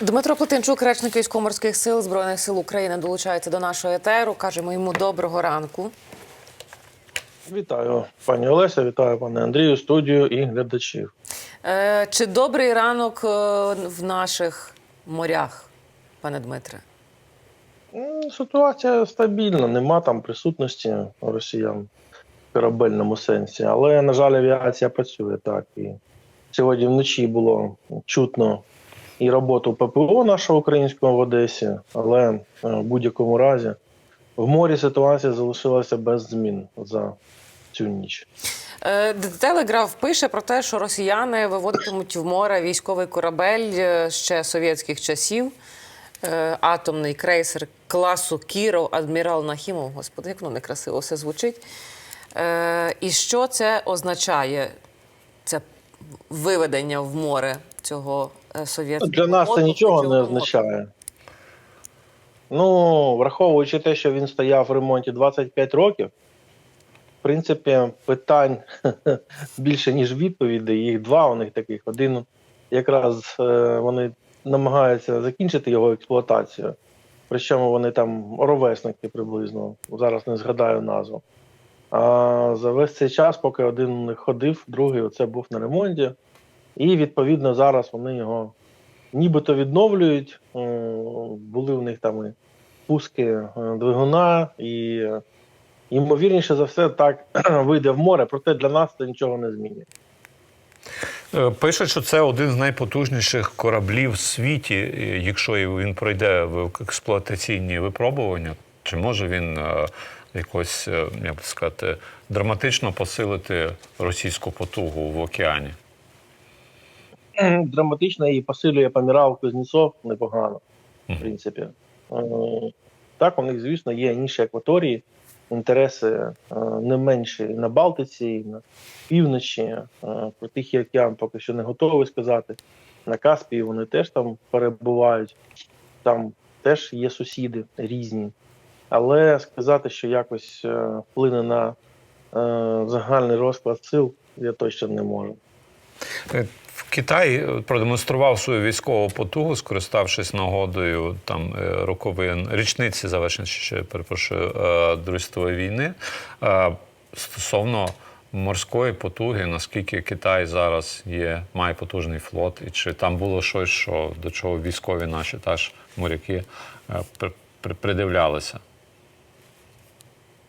Дмитро Плетенчук, речник військово-морських сил Збройних сил України, долучається до нашого етеру. Кажемо йому доброго ранку. Вітаю, пані Олеся, вітаю пане Андрію, студію і глядачів. Е, чи добрий ранок е, в наших морях, пане Дмитре? Ситуація стабільна, нема там присутності росіян в корабельному сенсі, але, на жаль, авіація працює так. І сьогодні вночі було чутно і роботу ППО нашого українського в Одесі, але е, в будь-якому разі в морі ситуація залишилася без змін за цю ніч. Е, Телеграф пише про те, що росіяни виводитимуть в море військовий корабель е, ще совєтських часів. Атомний крейсер класу Кіров, адмірал Нахімов. Господи, як воно некрасиво все звучить. І що це означає? Це виведення в море цього е, совєтського Для нас це нічого не означає. Ну, враховуючи те, що він стояв в ремонті 25 років, в принципі, питань більше, ніж відповідей. Їх два у них таких. Один якраз е, вони намагаються закінчити його експлуатацію. Причому вони там ровесники приблизно, зараз не згадаю назву. А за весь цей час, поки один ходив, другий оце був на ремонті. І відповідно зараз вони його нібито відновлюють. Були в них там і пуски е, двигуна, і е, ймовірніше за все так вийде в море, проте для нас це нічого не змінює. Е, Пишуть, що це один з найпотужніших кораблів в світі, якщо він пройде в експлуатаційні випробування, чи може він якось, як би сказати, драматично посилити російську потугу в океані? Драматично і посилює помірав Кузнєцов непогано, в принципі. Е, Так, у них, звісно, є інші акваторії, інтереси е, не менші і на Балтиці, і на півночі. Е, Про Тихий океан поки що не готовий сказати. На Каспії вони теж там перебувають, там теж є сусіди різні. Але сказати, що якось вплине на загальний розклад сил, я точно не можу. Е, Китай продемонстрував свою військову потугу, скориставшись нагодою там е, роковин річниці завершення ще перепрошую е, Другої війни. Е, Стосовно морської потуги, наскільки Китай зараз є, має потужний флот, і чи там було щось, що до чого військові наші теж моряки е, при- при- придивлялися?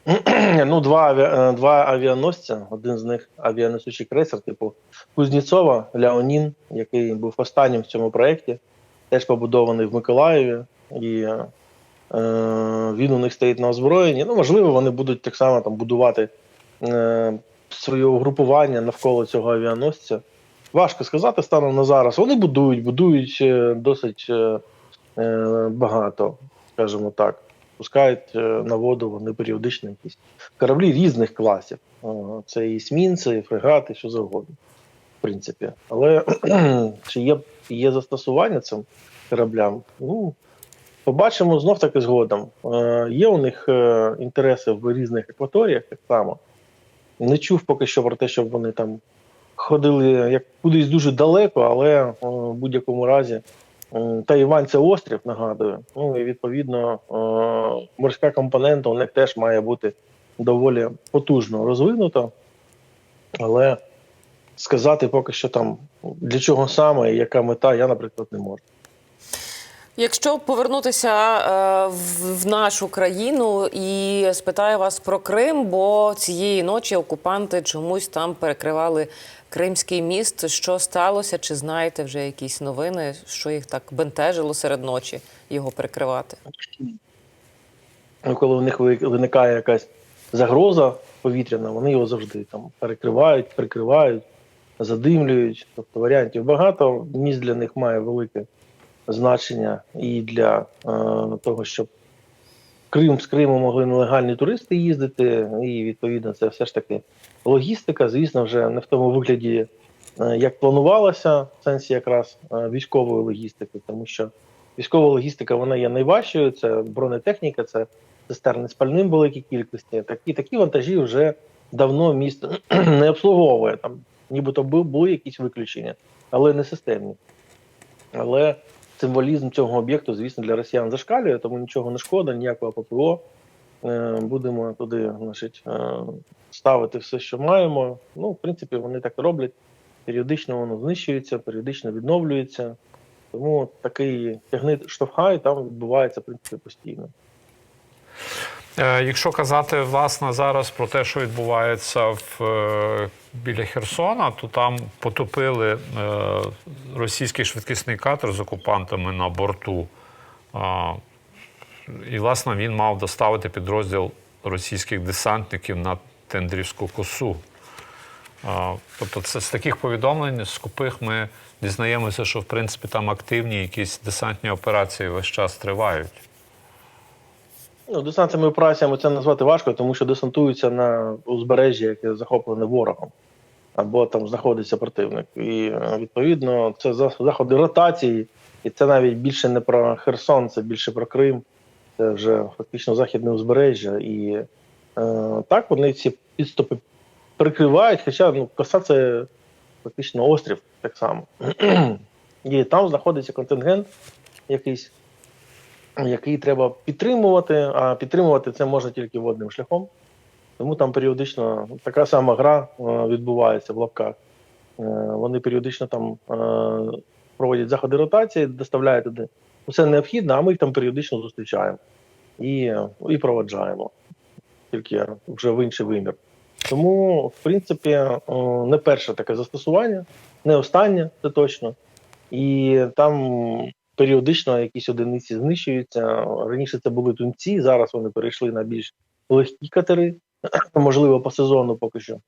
ну, два, авіа, е, два авіаносця. Один з них авіанесучий крейсер, типу Кузнєцова, Леонін, який був останнім в цьому проєкті, теж побудований в Миколаєві. І е, він у них стоїть на озброєнні. Ну, можливо, вони будуть так само там будувати е, своє угрупування навколо цього авіаносця. Важко сказати станом на зараз. Вони будують, будують е, досить е, е, багато, скажімо так пускають е, на воду вони періодично якісь кораблі різних класів. Е, Це і смінці, і фрегати, що завгодно, в принципі. Але чи є, є застосування цим кораблям? Ну, побачимо знов таки згодом. Е, Є у них інтереси в різних акваторіях так само. Не чув поки що про те, щоб вони там ходили як кудись дуже далеко, але в будь-якому разі Тайвань це острів, нагадую. Ну і відповідно е, морська компонента у них теж має бути доволі потужно розвинута. Але сказати поки що там для чого саме і яка мета, я, наприклад, не можу. Якщо повернутися е, в, в нашу країну і спитаю вас про Крим, бо цієї ночі окупанти чомусь там перекривали Кримський міст. Що сталося? Чи знаєте вже якісь новини, що їх так бентежило серед ночі його перекривати? Ну, коли в них виникає якась загроза повітряна, вони його завжди там перекривають, прикривають, задимлюють. Тобто варіантів багато. Міст для них має велике значення і для е, того, щоб Крим з Криму могли нелегальні туристи їздити, і відповідно це все ж таки логістика. Звісно, вже не в тому вигляді, е, як планувалося, в сенсі якраз е, військової логістики, тому що військова логістика вона є найважчою. Це бронетехніка, це цистерни з пальним в великій кількості. Такі такі вантажі вже давно місто не обслуговує. Там нібито бу- були якісь виключення, але не системні. Але символізм цього об'єкту, звісно, для росіян зашкалює, тому нічого не шкода, ніякого ППО. Е, Будемо туди значить, е, ставити все, що маємо. Ну, в принципі, вони так роблять. Періодично воно знищується, періодично відновлюється. Тому такий тягни штовхай там відбувається в принципі постійно. Е, Якщо казати власне зараз про те, що відбувається в, біля Херсона, то там потопили російський швидкісний катер з окупантами на борту. І, власне, він мав доставити підрозділ російських десантників на Тендрівську косу. Тобто, це з таких повідомлень скупих ми дізнаємося, що в принципі там активні якісь десантні операції весь час тривають. Ну, десантними операціями це назвати важко, тому що десантуються на узбережжі, яке захоплене ворогом, або там знаходиться противник. І е, відповідно це заходи ротації, і це навіть більше не про Херсон, це більше про Крим, вже фактично західне узбережжя. І е, так вони ці підступи прикривають, хоча ну, коса це фактично острів так само. І там знаходиться контингент якийсь який треба підтримувати, а підтримувати це можна тільки водним шляхом. Тому там періодично така сама гра е, відбувається в лапках. Е, Вони періодично там е, проводять заходи ротації, доставляють туди все необхідне, а ми їх там періодично зустрічаємо і, і проводжаємо, тільки вже в інший вимір. Тому, в принципі, е, не перше таке застосування, не останнє, це точно. І там періодично якісь одиниці знищуються. Раніше це були тунці, зараз вони перейшли на більш легкі катери, можливо, по сезону поки що.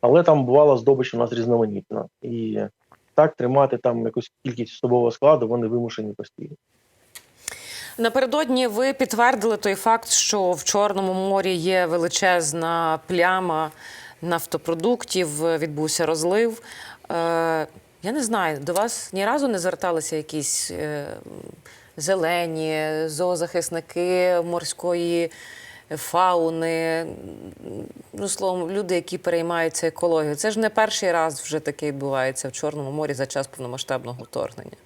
Але там бувала здобич у нас різноманітна. І так тримати там якусь кількість особового складу вони вимушені постійно. Напередодні ви підтвердили той факт, що в Чорному морі є величезна пляма нафтопродуктів, відбувся розлив. Е, я не знаю, до вас ні разу не зверталися якісь е, зелені зоозахисники морської фауни, ну, словом, люди, які переймаються екологією. Це ж не перший раз вже таке відбувається в Чорному морі за час повномасштабного вторгнення.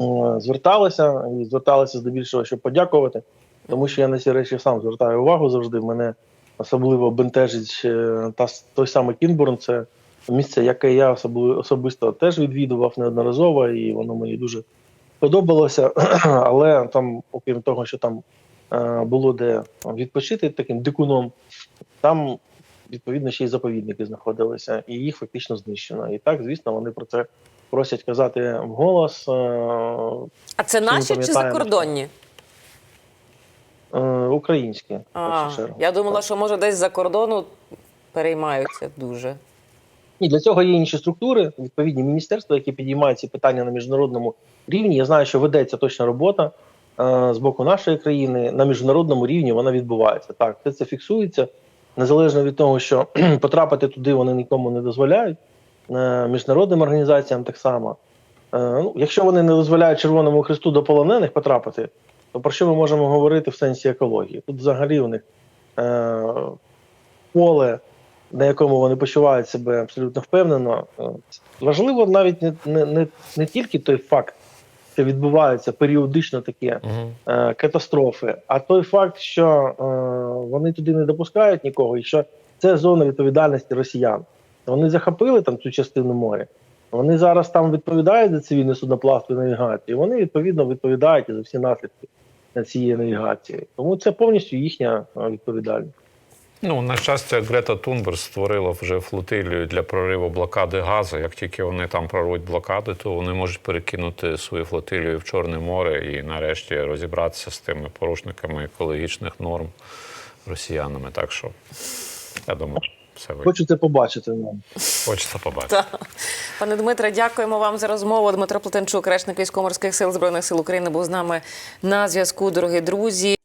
Е, Зверталися і зверталися здебільшого, щоб подякувати, тому що я на ці речі сам звертаю увагу завжди. Мене особливо бентежить е, та той самий Кінбурн. Це місце, яке я особисто теж відвідував неодноразово, і воно мені дуже подобалося. Але там, окрім того, що там було де відпочити таким дикуном, там відповідно ще й заповідники знаходилися, і їх фактично знищено. І так, звісно, вони про це просять казати вголос. Е, А це наші чи закордонні? е, українські, А, першу чергу. я думала, що може десь за кордону переймаються дуже. Ні, для цього є інші структури, відповідні міністерства, які підіймають ці питання на міжнародному рівні. Я знаю, що ведеться точна робота е, з боку нашої країни на міжнародному рівні. Вона відбувається. Так, все це фіксується незалежно від того, що потрапити туди вони нікому не дозволяють. Е, міжнародним організаціям так само. Е, ну, якщо вони не дозволяють Червоному Христу до полонених потрапити, то про що ми можемо говорити в сенсі екології? Тут взагалі у них е, поле на якому вони почувають себе абсолютно впевнено. Е, Важливо навіть не, не, не, не тільки той факт, що відбуваються періодично такі е, катастрофи, а той факт, що е, вони туди не допускають нікого, і що це зона відповідальності росіян. Вони захопили там цю частину моря. Вони зараз там відповідають за цивільне судноплавство і навігацію. Вони відповідно відповідають за всі наслідки цієї навігації. Тому це повністю їхня е, відповідальність. Ну, на щастя, Грета Тунберг створила вже флотилію для прориву блокади газу. Як тільки вони там прорвуть блокади, то вони можуть перекинути свою флотилію в Чорне море і нарешті розібратися з тими порушниками екологічних норм росіянами. Так що я думаю, все ви Хочу це побачити. ну. хочеться побачити. Та. Пане Дмитре, дякуємо вам за розмову. Дмитро Плетенчук, речник військово-морських сил Збройних сил України, був з нами на зв'язку, дорогі друзі.